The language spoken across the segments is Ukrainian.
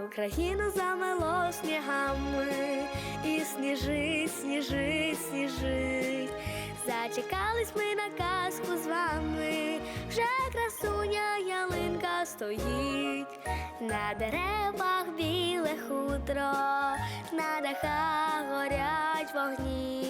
країну замело снігами, і сніжить, сніжить, сніжить. Зачекались ми на казку з вами, вже красуня ялинка стоїть, на деревах біле хутро, на дахах горять вогні,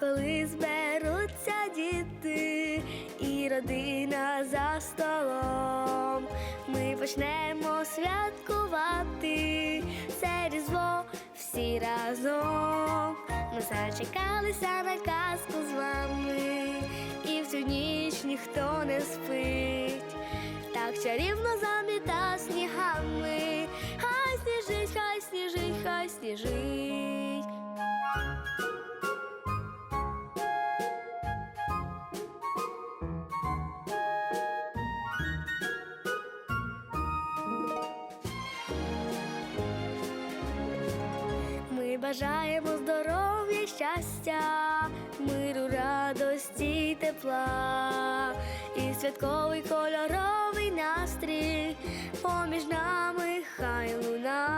Коли зберуться діти і родина за столом, ми почнемо святкувати це різдво всі разом. Ми зачекалися на казку з вами, і в цю ніч ніхто не спить. Так чарівно заміта снігами, хай сніжить, хай сніжить, хай сніжить. бажаємо здоров'я, щастя, миру, радості тепла, і святковий кольоровий настрій поміж нами хай луна,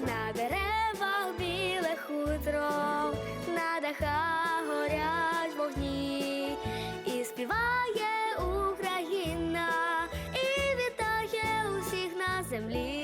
на деревах біле хутро, на дахах горять вогні, і співає Україна, і вітає усіх на землі.